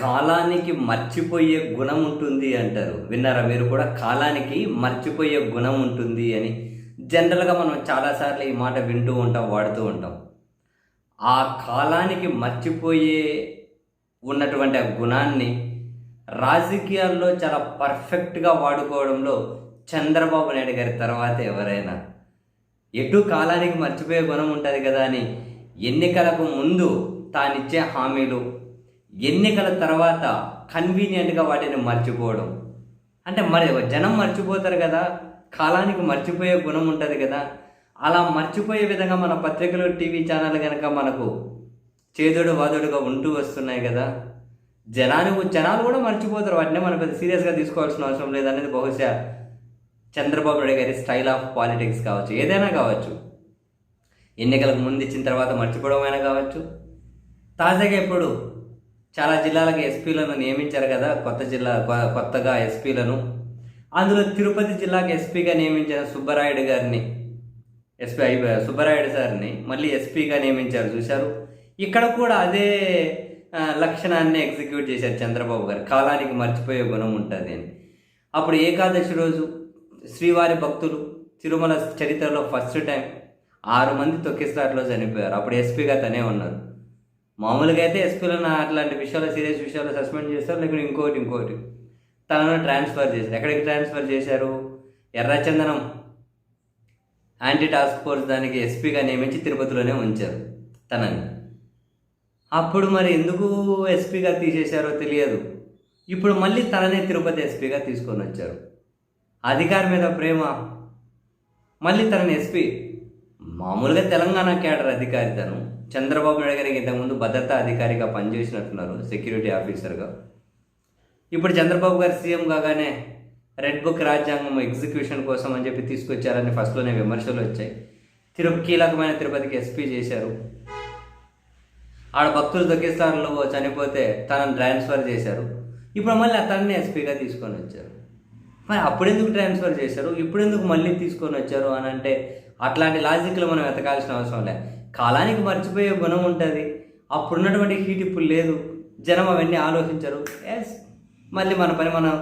కాలానికి మర్చిపోయే గుణం ఉంటుంది అంటారు. విన్నారా మీరు కూడా? కాలానికి మర్చిపోయే గుణం ఉంటుంది అని. జనరల్గా మనం చాలాసార్లు ఈ మాట వింటూ ఉంటాం వాడుతూ ఉంటాం. ఆ కాలానికి మర్చిపోయే ఉన్నటువంటి ఆ గుణాన్ని రాజకీయాల్లో చాలా పర్ఫెక్ట్గా వాడుకోవడంలో చంద్రబాబు నాయుడు గారి తర్వాత ఎవరైనా ఎటు కాలానికి మర్చిపోయే గుణం ఉంటుంది కదా అని ఎన్నికలకు ముందు తానిచ్చే హామీలు ఎన్నికల తర్వాత కన్వీనియంట్గా వాటిని మర్చిపోవడం. అంటే మరి జనం మర్చిపోతారు కదా కాలానికి మర్చిపోయే గుణం ఉంటుంది కదా. అలా మర్చిపోయే విధంగా మన పత్రికలు టీవీ ఛానల్ కనుక మనకు చేదుడు వాదుడుగా ఉంటూ వస్తున్నాయి కదా. జనానికి జనాలు కూడా మర్చిపోతారు. వాటిని మనం పెద్ద సీరియస్గా తీసుకోవాల్సిన అవసరం లేదనేది బహుశా చంద్రబాబు నాయుడు గారి స్టైల్ ఆఫ్ పాలిటిక్స్ కావచ్చు. ఏదైనా కావచ్చు. ఎన్నికలకు ముందు ఇచ్చిన తర్వాత మర్చిపోవడం అయినా కావచ్చు. తాజాగా ఇప్పుడు చాలా జిల్లాలకు ఎస్పీలను నియమించారు కదా కొత్త జిల్లా కొ- కొత్తగా ఎస్పీలను. అందులో తిరుపతి జిల్లాకు ఎస్పీగా నియమించిన సుబ్బరాయుడు గారిని ఎస్పీ అయి- సుబ్బరాయుడు సార్ని మళ్ళీ ఎస్పీగా నియమించారు చూశారు. ఇక్కడ కూడా అదే లక్షణాన్ని ఎగ్జిక్యూట్ చేశారు చంద్రబాబు గారు. కాలానికి మర్చిపోయే గుణం ఉంటుంది అని. అప్పుడు ఏకాదశి రోజు శ్రీవారి భక్తులు తిరుమల చరిత్రలో ఫస్ట్ టైం ఆరు మంది తొక్కిస్లాట్లో చనిపోయారు. అప్పుడు ఎస్పీగా తనే ఉన్నారు. మామూలుగా అయితే ఎస్పీలను అట్లాంటి విషయాలు సీరియస్ విషయాలు సస్పెండ్ చేస్తారు లేకుంటే ఇంకోటి ఇంకోటి. తనను ట్రాన్స్ఫర్ చేశారు. ఎక్కడికి ట్రాన్స్ఫర్ చేశారు? ఎర్రచందనం యాంటీ టాస్క్ ఫోర్స్ దానికి ఎస్పీగా నియమించి తిరుపతిలోనే ఉంచారు తనని. అప్పుడు మరి ఎందుకు ఎస్పీగా తీసేశారో తెలియదు. ఇప్పుడు మళ్ళీ తననే తిరుపతి ఎస్పీగా తీసుకొని వచ్చారు. అధికారి మీద ప్రేమ. మళ్ళీ తనని ఎస్పీ మామూలుగా తెలంగాణ క్యాడర్ అధికారి తను. చంద్రబాబు నాయుడు గారికి ఇంతకుముందు భద్రతా అధికారిగా పనిచేసినట్టున్నారు సెక్యూరిటీ ఆఫీసర్గా ఇప్పుడు చంద్రబాబు గారు సీఎం కాగానే రెడ్ బుక్ రాజ్యాంగం ఎగ్జిక్యూషన్ కోసం అని చెప్పి తీసుకొచ్చారని ఫస్ట్లోనే విమర్శలు వచ్చాయి. తిరు కీలకమైన తిరుపతికి ఎస్పీ చేశారు. ఆడ భక్తులు దొక్కిస్తారులో చనిపోతే తనని ట్రాన్స్ఫర్ చేశారు. ఇప్పుడు మళ్ళీ అతన్ని ఎస్పీగా తీసుకొని వచ్చారు. మరి అప్పుడెందుకు ట్రాన్స్ఫర్ చేశారు? ఇప్పుడు ఎందుకు మళ్ళీ తీసుకొని వచ్చారు అని అంటే అట్లాంటి లాజిక్లు మనం వెతకాల్సిన అవసరం లేదు కాలానికి మర్చిపోయే గుణం ఉంటుంది. అప్పుడున్నటువంటి హీట్ ఇప్పుడు లేదు. జనం అవన్నీ ఆలోచించరు. ఎస్ మళ్ళీ మన పని మనం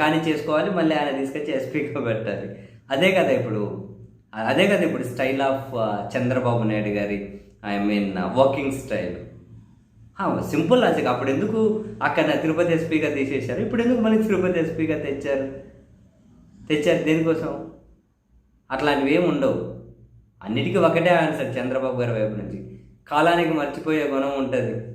కానీ చేసుకోవాలి. మళ్ళీ ఆయన తీసుకొచ్చి ఎస్పీగా పెట్టాలి. అదే కదా ఇప్పుడు. అదే కదా ఇప్పుడు స్టైల్ ఆఫ్ చంద్రబాబు నాయుడు గారి I mean working style. Simple logic. అప్పుడు ఎందుకు అక్కడ తిరుపతి ఎస్పీగా తీసేశారు? ఇప్పుడు ఎందుకు మళ్ళీ తిరుపతి ఎస్పీగా తెచ్చారు? తెచ్చారు దేనికోసం? అట్లాంటివి ఏమి ఉండవు. అన్నిటికీ ఒకటే ఆన్సర్ చంద్రబాబు గారి వైపు నుంచి. కాలానికి మర్చిపోయే గుణం ఉంటుంది.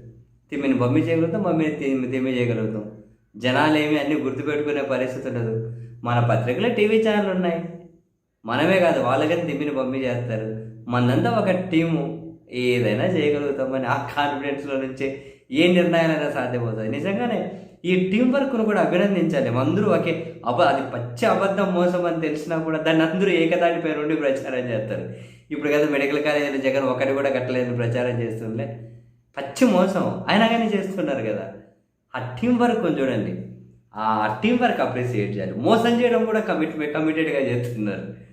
తిమ్మిని బొమ్మి చేయగలుగుతాం మమ్మీని తిమ్మి తిమ్మి చేయగలుగుతాం. జనాలు ఏమి అన్నీ గుర్తుపెట్టుకునే పరిస్థితి ఉండదు. మన పత్రికలో టీవీ ఛానల్ ఉన్నాయి. మనమే కాదు వాళ్ళకని తిమ్మిని బొమ్మి చేస్తారు. మనంతా ఒక టీము. ఏదైనా చేయగలుగుతామని ఆ కాన్ఫిడెన్స్లో నుంచే ఏ నిర్ణయాలైనా సాధ్యమవుతుంది. నిజంగానే ఈ టీం వర్క్ను కూడా అభినందించాలి. అందరూ ఒకే అబ అది పచ్చి అబద్ధం మోసం అని తెలిసినా కూడా దాన్ని అందరూ ఏకదాటి పేరు నుండి ప్రచారం చేస్తారు. ఇప్పుడు కదా మెడికల్ కాలేజీలో జగన్ ఒకటి కూడా కట్టలేదని ప్రచారం చేస్తుండే. పచ్చి మోసం. అయినా కానీ చేస్తున్నారు కదా. ఆ టీం వర్క్ చూడండి. ఆ టీం వర్క్ అప్రిసియేట్ చేయాలి. మోసం చేయడం కూడా కమిట్ కమిటెడ్గా చేస్తున్నారు.